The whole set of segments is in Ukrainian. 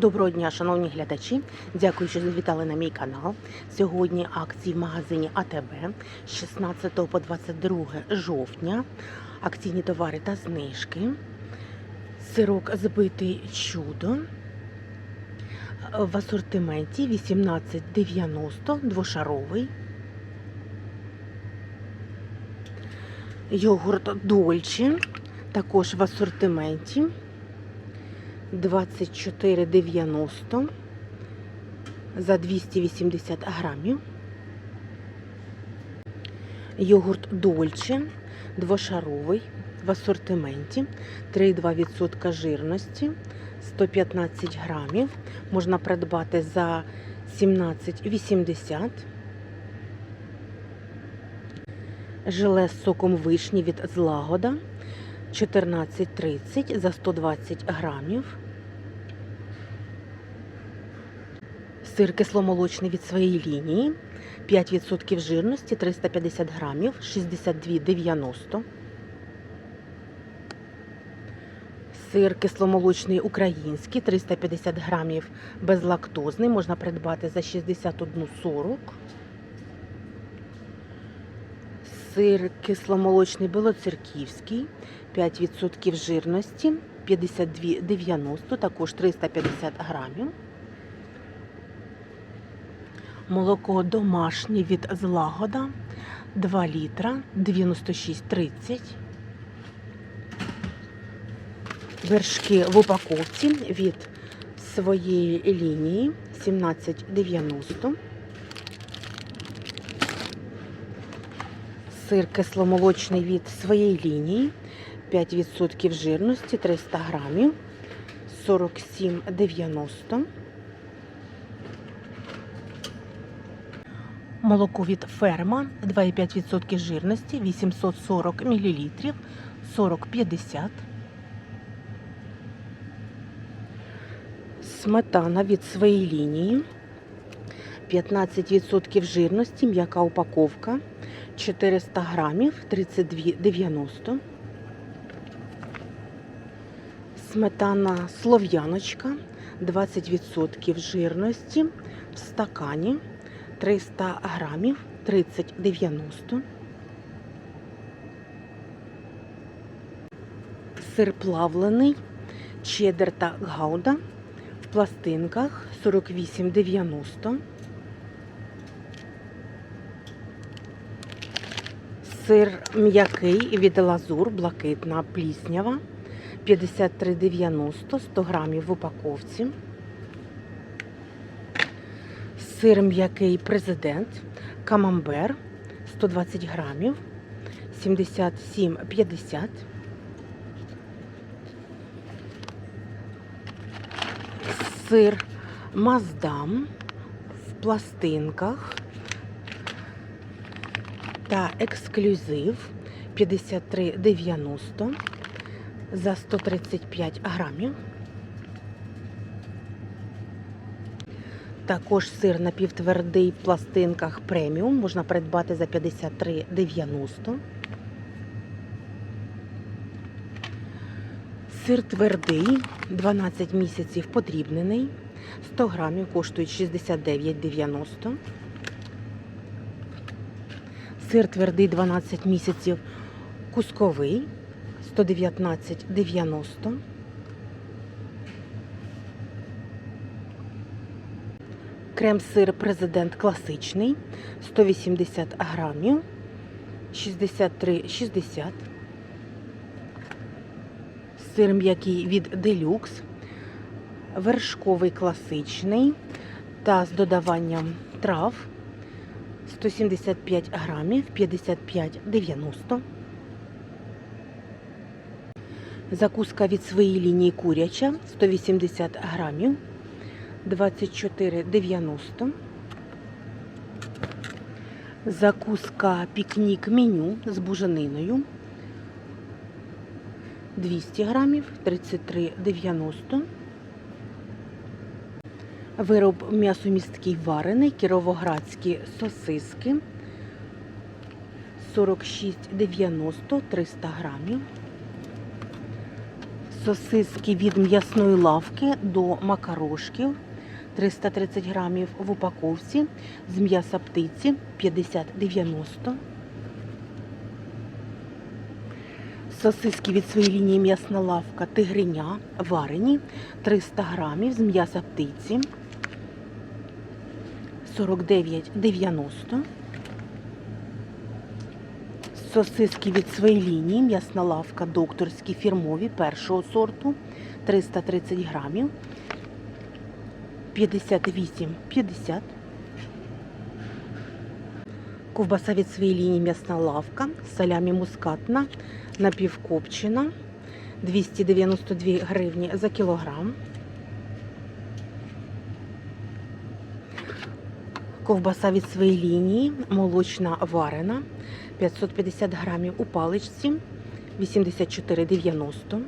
Доброго дня, шановні глядачі. Дякую, що завітали на мій канал. Сьогодні акції в магазині АТБ з 16 по 22 жовтня. Акційні товари та знижки. Сирок збитий чудо. В асортименті 18,90 двошаровий. Йогурт Дольче також в асортименті. 24,90 за 280 грамів. Йогурт Дольче двошаровий в асортименті 3,2% жирності 115 грамів. Можна придбати за 17,80. Желе з соком вишні від злагода 14,30 за 120 грамів. Сир кисломолочний від своєї лінії 5% жирності 350 грамів 62,90. Сир кисломолочний український 350 грамів безлактозний можна придбати за 61,40. Сир кисломолочний білоцерківський 5% жирності 52,90, також 350 грамів. Молоко домашнє від злагода 2 літра 96,30. Вершки в упаковці від своєї лінії 17,90. Сир кисломолочний від своєї лінії 5% жирності 300 грамів 47,90. Молоко від ферма 2,5% жирності 840 мл 40,50. Сметана від своєї лінії 15% жирності, м'яка упаковка 400 грамів 32,90. Сметана слов'яночка 20% жирності в стакані 300 грамів 30,90. Сир плавлений, чеддер та гауда в пластинках 48,90. Сир м'який від лазур, блакитна пліснява 53,90 100 грамів в упаковці. Сир м'який президент камамбер 120 грамів 77,50. Сир маздам в пластинках та ексклюзив 53,90 за 135 грамів. Також сир напівтвердий в пластинках преміум можна придбати за 53,90. Сир твердий, 12 місяців подрібнений. 100 грамів коштує 69,90. Сир твердий 12 місяців кусковий 119,90. Крем-сир президент класичний 180 грамів 63,60. Сир м'який від делюкс, вершковий класичний та з додаванням трав 175 грамів 55,90. Закуска від своєї лінії куряча 180 грамів 24,90. Закуска пікнік меню з бужениною 200 грамів 33,90. Вироб м'ясомісткий варений, кіровоградські сосиски 46,90 300 грамів. Сосиски від м'ясної лавки до макарошків 330 грамів в упаковці з м'яса птиці 50-90. Сосиски від своєї лінії м'ясна лавка тигриня варені 300 грамів з м'яса птиці 49,90. Сосиски від своєї лінії, м'ясна лавка докторські фірмові першого сорту 330 грамів 58,50. Ковбаса від своєї лінії м'ясна лавка, салямі мускатна, напівкопчена 292 гривні за кілограм. Ковбаса від своєї лінії, молочна варена 550 грамів у паличці 84,90.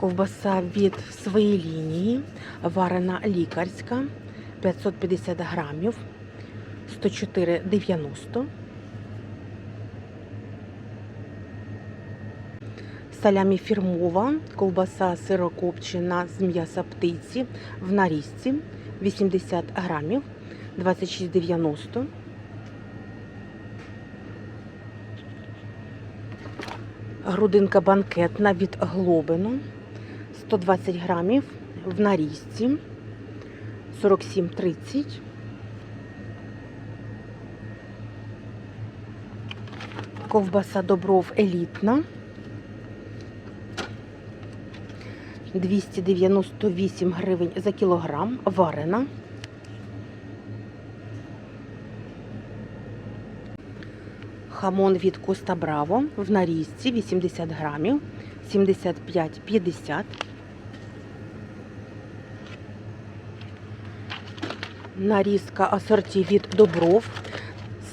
Ковбаса від своєї лінії, варена лікарська 550 грамів 104,90. Салямі фірмова, ковбаса сирокопчена з м'яса птиці в нарізці 80 грамів 26,90. Грудинка банкетна від глобину 120 грамів в нарізці 47,30. Ковбаса Добров елітна 298 гривень за кілограм, варена. Хамон від Коста Браво в нарізці 80 грамів, 75,50. Нарізка асорті від Добров,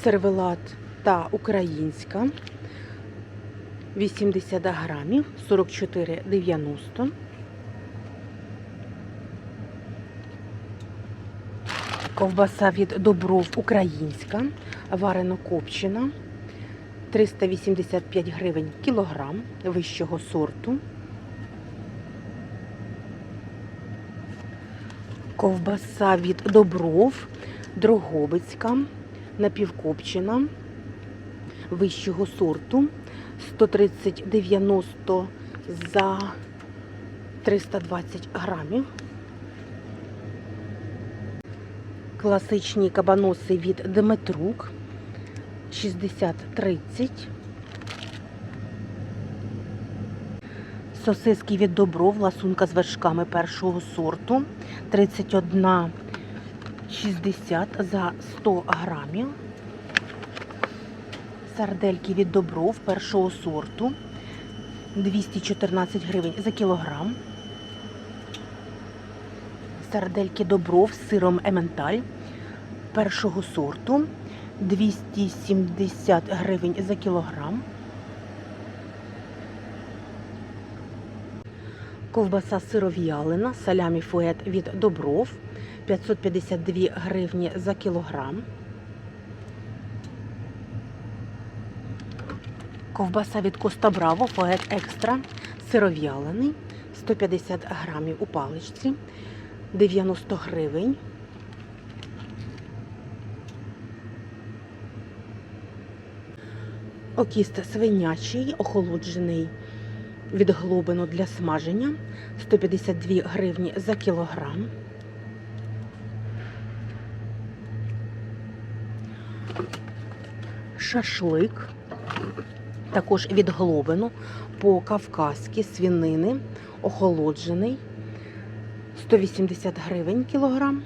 сервелат та українська 80 грамів, 44,90. Ковбаса від Добров українська, варено копчена 385 гривень кілограм вищого сорту. Ковбаса від Добров, Дрогобицька, напівкопчена вищого сорту 130,90 за 320 грамів. Класичні кабаноси від Дмитрук 60-30. Сосиски від Добров, ласунка з вершками першого сорту 31,60 за 100 грамів. Сардельки від Добров першого сорту 214 гривень за кілограм. Сардельки Добров з сиром Ементаль першого сорту 270 гривень за кілограм. Ковбаса сиров'ялина, салямі фует від Добров 552 гривні за кілограм. Ковбаса від Коста Браво, фует екстра, сиров'ялений, 150 грамів у паличці, 90 гривень. Окіст свинячий, охолоджений від глобину для смаження 152 гривні за кілограм. Шашлик, також від глобину по-кавказьки свінини, охолоджений 180 гривень кілограм.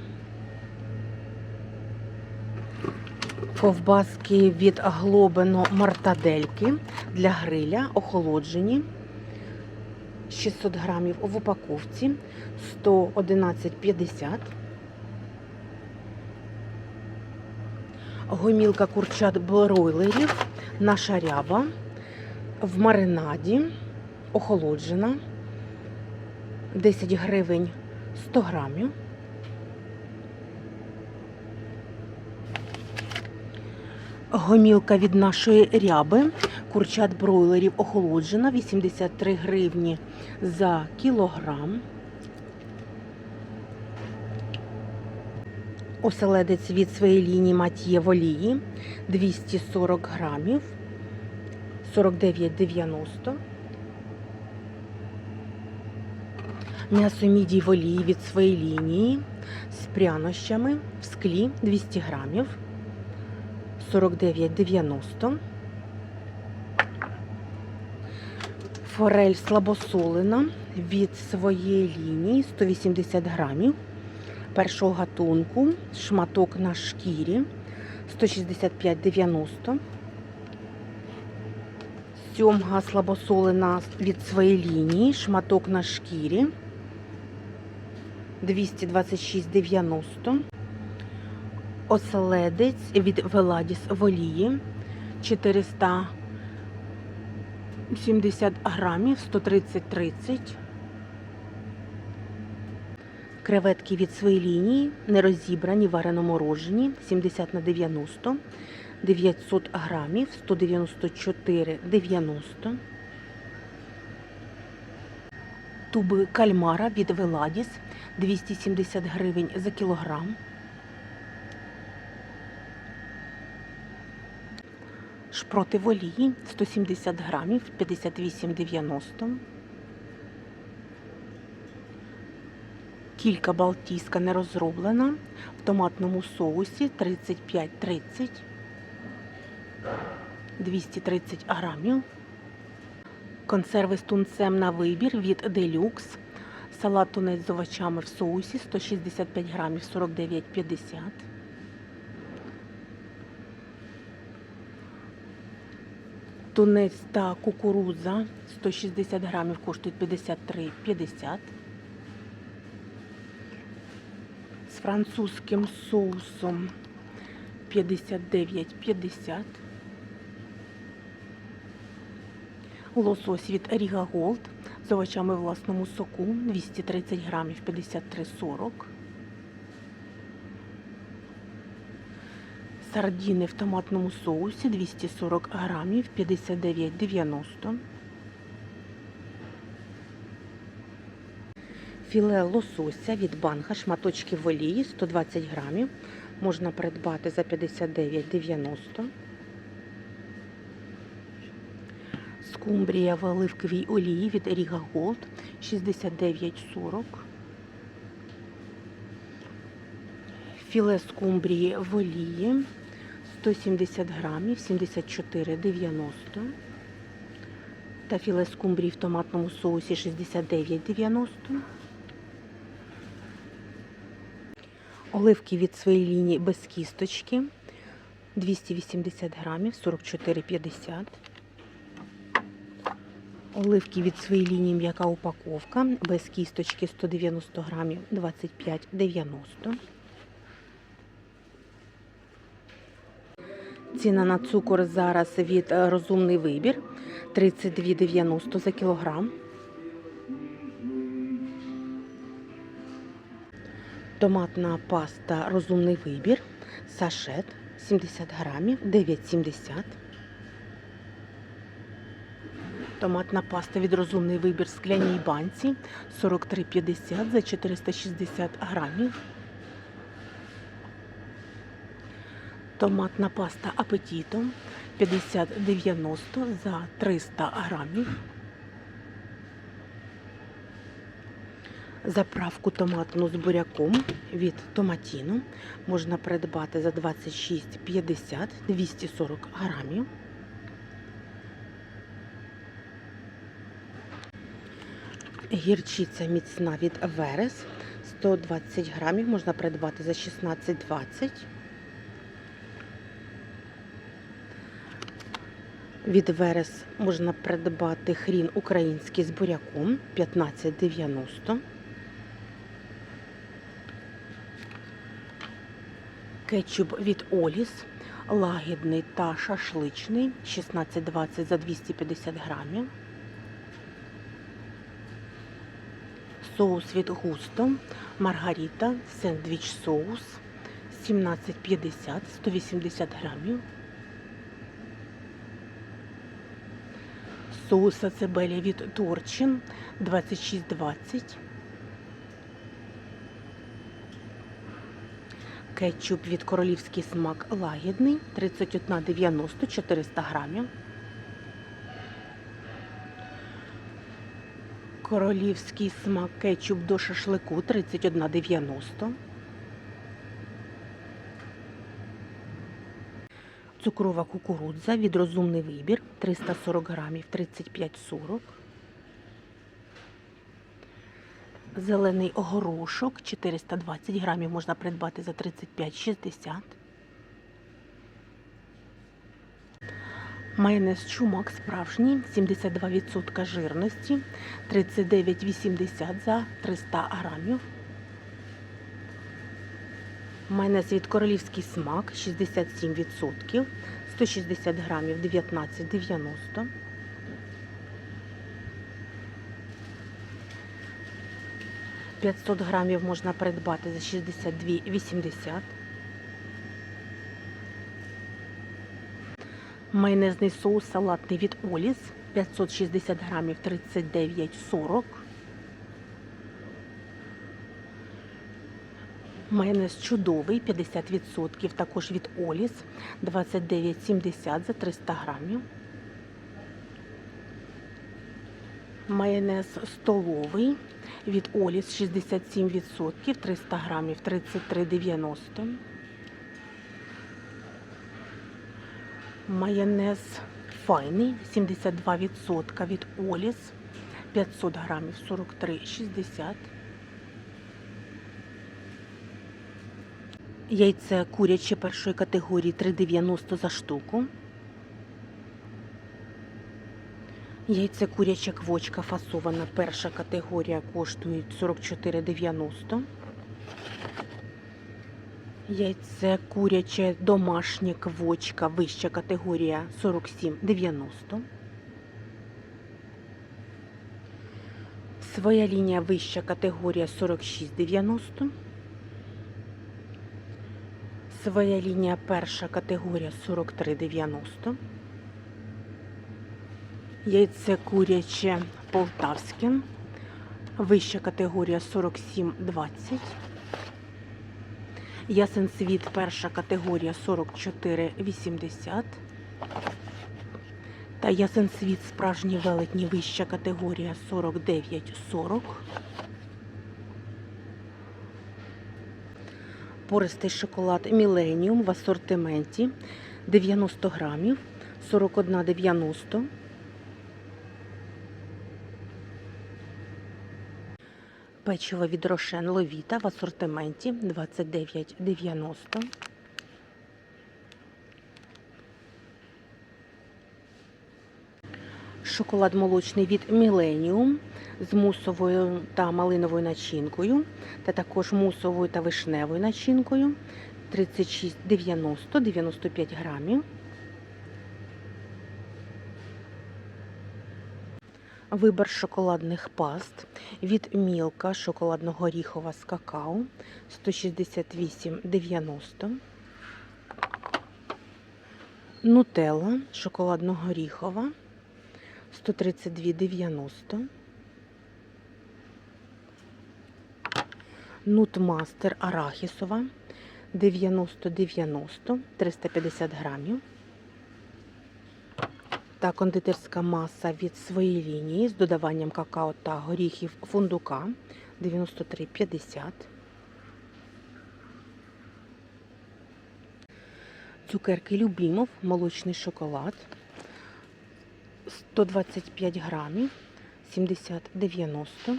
Ковбаски від глобино мартадельки для гриля охолоджені. 600 грамів в упаковці 111,50. Гомілка курчат бройлерів наша ряба в маринаді охолоджена 10 гривень 100 грамів. Гомілка від нашої ряби. Курчат бройлерів охолоджена 83 гривні за кілограм. Оселедець від своєї лінії Матіє Волії 240 грамів 49,90. М'ясо мідій в олії від своєї лінії з прянощами в склі 200 грамів 49,90. Форель слабосолена від своєї лінії 180 грамів. Першого гатунку, шматок на шкірі 165,90. Сьомга слабосолена від своєї лінії, шматок на шкірі 226,90. Оселедець від Веладіс в олії 470 грамів 130,30. Креветки від своєї лінії, не розібрані, варено морожені 70 на 90, 900 грамів 194,90. Туби кальмара від Веладіс 270 гривень за кілограм. Шпроти в олії 170 грамів 58,90. Кілька балтійська не розроблена в томатному соусі 35-30, 230 грамів. Консерви з тунцем на вибір від Делюкс. Салат тунець з овочами в соусі 165 грамів 49,50. Тунець та кукурудза 160 грамів коштують 53,50. З французьким соусом 59,50. Лосось від Ріга Голд з овочами власному соку 230 грамів 53,40. Сардіни в томатному соусі 240 грамів 59,90. Філе лосося від банка, шматочки в олії 120 грамів. Можна придбати за 59,90. Скумбрія в оливковій олії від Ріга Голд 69,40. Філе скумбрії в олії 170 грамів 74,90. Та філе скумбрії в томатному соусі 69,90. Оливки від своєї лінії без кісточки 280 грамів 44,50. Оливки від своєї лінії м'яка упаковка без кісточки 190 грамів 25,90. Ціна на цукор зараз від е, розумний вибір 32,90 за кілограм. Томатна паста розумний вибір. Сашет 70 грамів 9,70. Томатна паста від розумний вибір в скляній банці 43,50 за 460 грамів. Томатна паста апетіто 50,90 за 300 грамів. Заправку томатну з буряком від томатіно можна придбати за 26,50 240 грамів. Гірчиця міцна від Верес 120 грамів можна придбати за 16,20. Від Верес можна придбати хрін український з буряком 15,90. Кетчуп від Оліс лагідний та шашличний 16,20 за 250 грамів. Соус від Густо, Маргаріта, сендвіч соус 17,50 180 грамів. Соус ацебелі від Торчин 26,20. Кетчуп від королівський смак лагідний 31,90 400 грамів. Королівський смак кетчуп до шашлику 31,90. Цукрова кукурудза від розумний вибір 340 грамів 35,40. Зелений огорошок 420 грамів можна придбати за 35,60. Майонез чумак справжній 72% жирності 39,80 за 300 грамів. Майонез від королівський смак 67%, 160 грамів 19,90. П'ятсот грамів можна придбати за 62,80. Майонезний соус салатний від Оліс 560 грамів 39,40. Майонез чудовий 50%, також від Оліс. 29,70 за 300 грамів. Майонез столовий. Від Оліс 67%, 300 грамів. 33,90. Майонез файний. 72% від Оліс 500 грамів. 43,60. Яйце куряче першої категорії 3,90 за штуку. Яйце куряча квочка фасована перша категорія коштує 44,90. Яйце куряче домашнє квочка вища категорія 47,90. Своя лінія вища категорія 46,90. Своя лінія перша категорія 43,90. Яйце куряче полтавське. Вища категорія 47,20. Ясен світ перша категорія 44,80. Та ясен світ справжній велетні вища категорія 49,40. Пористий шоколад Міленіум в асортименті 90 грамів 41,90. Печиво від Рошен Ловіта в асортименті 29,90. Шоколад молочний від Міленіум з мусовою та малиновою начинкою, та також мусовою та вишневою начинкою 36,90 95 грамів. Вибір шоколадних паст від Мілка шоколадно-горіхова з какао 168,90. Нутелла шоколадно-горіхова 132,90. Нутмастер арахісова 90,90 350 грамів. Та кондитерська маса від своєї лінії з додаванням какао та горіхів фундука 93,50. Цукерки Любімов, молочний шоколад 125 грамів 70,90.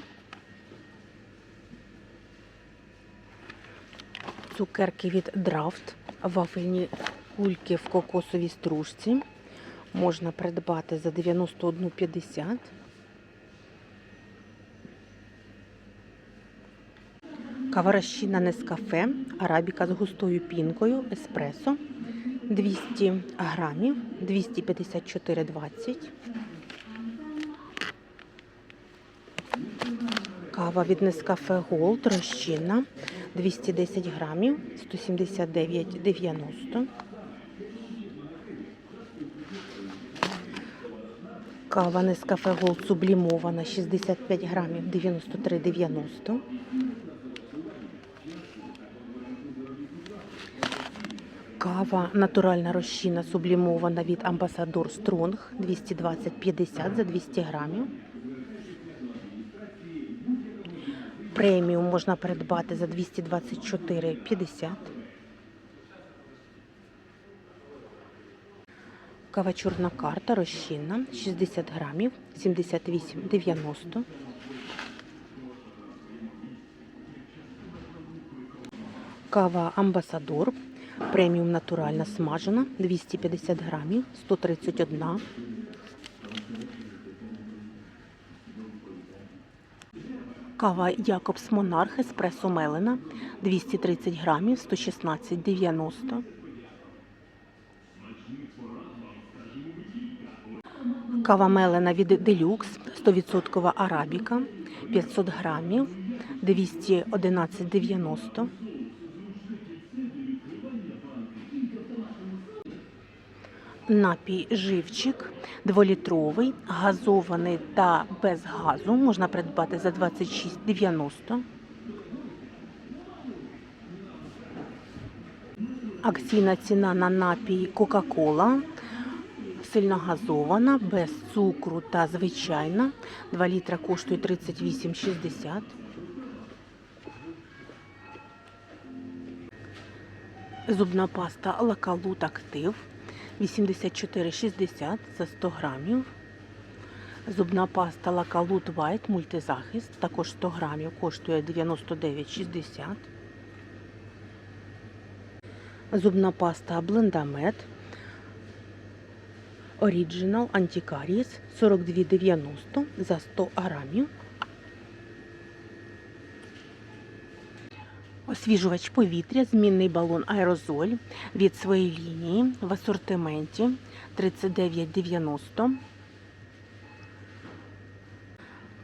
Цукерки від Драфт, вафельні кульки в кокосовій стружці. Можна придбати за 91,50. Кава розчинна Нескафе, арабіка з густою пінкою, еспресо 200 грамів, 254,20. Кава від Нескафе Голд розчинна 210 грамів, 179,90. Кава Нескафе Голд сублімована 65 грамів 93,90. Кава натуральна розчина сублімована від Амбасадор Стронг 220,50 за 200 грамів. Преміум можна придбати за 224,50. Кава чорна карта розчинна 60 грамів 78,90. Кава Амбасадор преміум натуральна смажена 250 грамів 131. Кава Якобс Монарх еспресо мелена 230 грамів 116,90. Кава мелена від Делюкс 100% арабіка 500 грамів 211,90. Напій живчик 2-літровий, газований та без газу можна придбати за 26,90. Акційна ціна на напій Кока-Кола сильно газована, без цукру та звичайна. 2 літра коштує 38,60. Зубна паста Лакалут Актив 84,60 за 100 грамів. Зубна паста Лакалут Вайт мультизахист також 100 грамів коштує 99,60. Зубна паста Блендамет Original Anticaries 42,90 за 100 грамів. Освіжувач повітря, змінний балон аерозоль від своєї лінії в асортименті 39,90.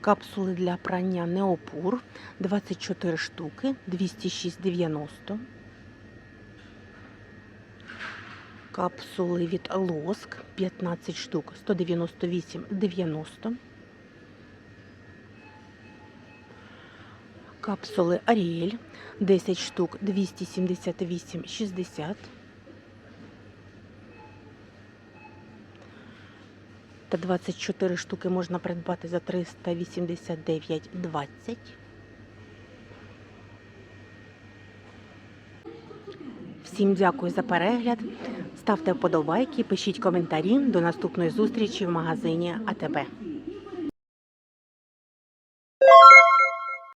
Капсули для прання Неопур 24 штуки 206,90. Капсули від Лоск 15 штук 198,90. Капсули Аріель 10 штук 278,60. Та 24 штуки можна придбати за 389,20. Всім дякую за перегляд. Ставте вподобайки, пишіть коментарі. До наступної зустрічі в магазині АТБ.